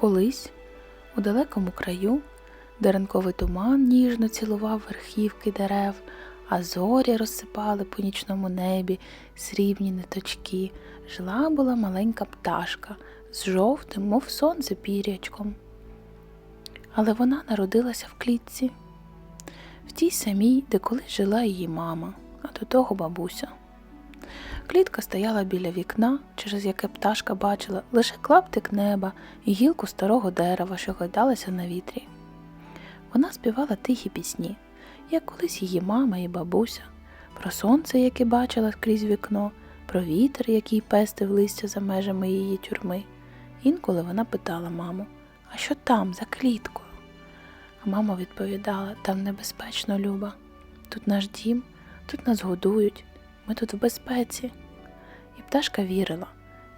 Колись, у далекому краю, де ранковий туман ніжно цілував верхівки дерев, а зорі розсипали по нічному небі срібні ниточки, жила була маленька пташка з жовтим, мов сонце пірячком. Але вона народилася в клітці, в тій самій, де колись жила її мама, а до того бабуся. Клітка стояла біля вікна, через яке пташка бачила лише клаптик неба і гілку старого дерева, що гойдалася на вітрі. Вона співала тихі пісні, як колись її мама і бабуся, про сонце, яке бачила крізь вікно, про вітер, який пестив листя за межами її тюрми. Інколи вона питала маму, а що там, за кліткою? А мама відповідала, там небезпечно, Люба. Тут наш дім, тут нас годують, ми тут в безпеці. Пташка вірила,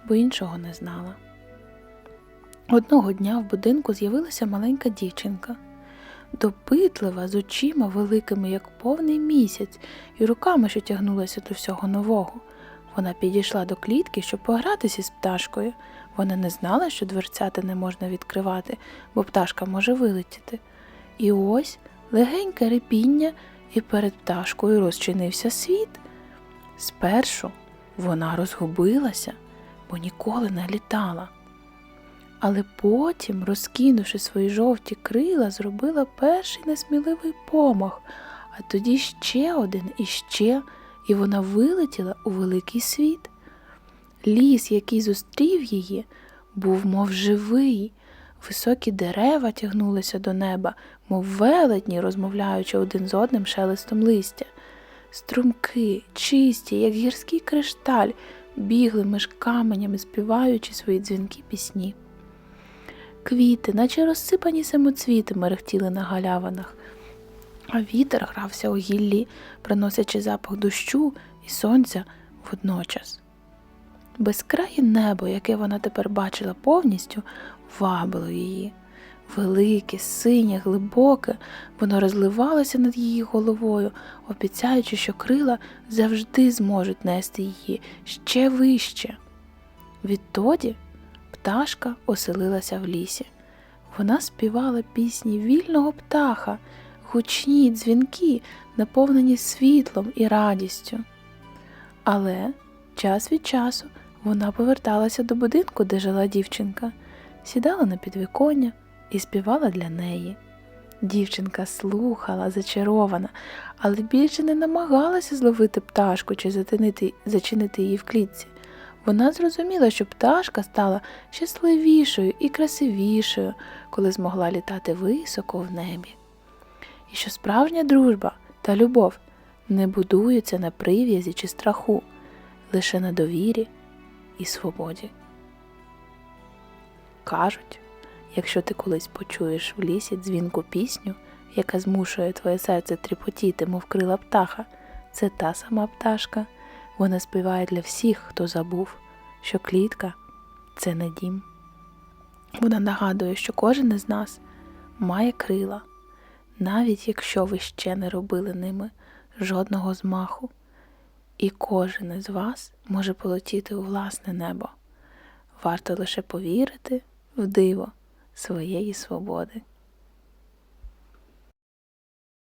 бо іншого не знала. Одного дня в будинку з'явилася маленька дівчинка, допитлива, з очима великими, як повний місяць, і руками, що тягнулася до всього нового. Вона підійшла до клітки, щоб погратися з пташкою. Вона не знала, що дверцята не можна відкривати, бо пташка може вилетіти. І ось легеньке репіння, і перед пташкою розчинився світ. Спершу вона розгубилася, бо ніколи не літала. Але потім, розкинувши свої жовті крила, зробила перший несміливий помах, а тоді ще один і ще, і вона вилетіла у великий світ. Ліс, який зустрів її, був мов живий. Високі дерева тягнулися до неба, мов велетні, розмовляючи один з одним шелестом листя. Струмки, чисті, як гірський кришталь, бігли між каменями, співаючи свої дзвінки пісні. Квіти, наче розсипані самоцвіти, мерехтіли на галявинах, а вітер грався у гіллі, приносячи запах дощу і сонця водночас. Безкрає небо, яке вона тепер бачила повністю, вабило її. Велике, синє, глибоке, воно розливалося над її головою, обіцяючи, що крила завжди зможуть нести її ще вище. Відтоді пташка оселилася в лісі. Вона співала пісні вільного птаха, гучні дзвінки, наповнені світлом і радістю. Але час від часу вона поверталася до будинку, де жила дівчинка, сідала на підвіконня і співала для неї. Дівчинка слухала, зачарована, але більше не намагалася зловити пташку чи затинити, зачинити її в клітці. Вона зрозуміла, що пташка стала щасливішою і красивішою, коли змогла літати високо в небі. І що справжня дружба та любов не будуються на прив'язі чи страху, лише на довірі і свободі. Кажуть, якщо ти колись почуєш в лісі дзвінку пісню, яка змушує твоє серце тріпотіти, мов крила птаха, це та сама пташка. Вона співає для всіх, хто забув, що клітка це не дім. Вона нагадує, що кожен із нас має крила, навіть якщо ви ще не робили ними жодного змаху, і кожен із вас може полетіти у власне небо. Варто лише повірити в диво своєї свободи.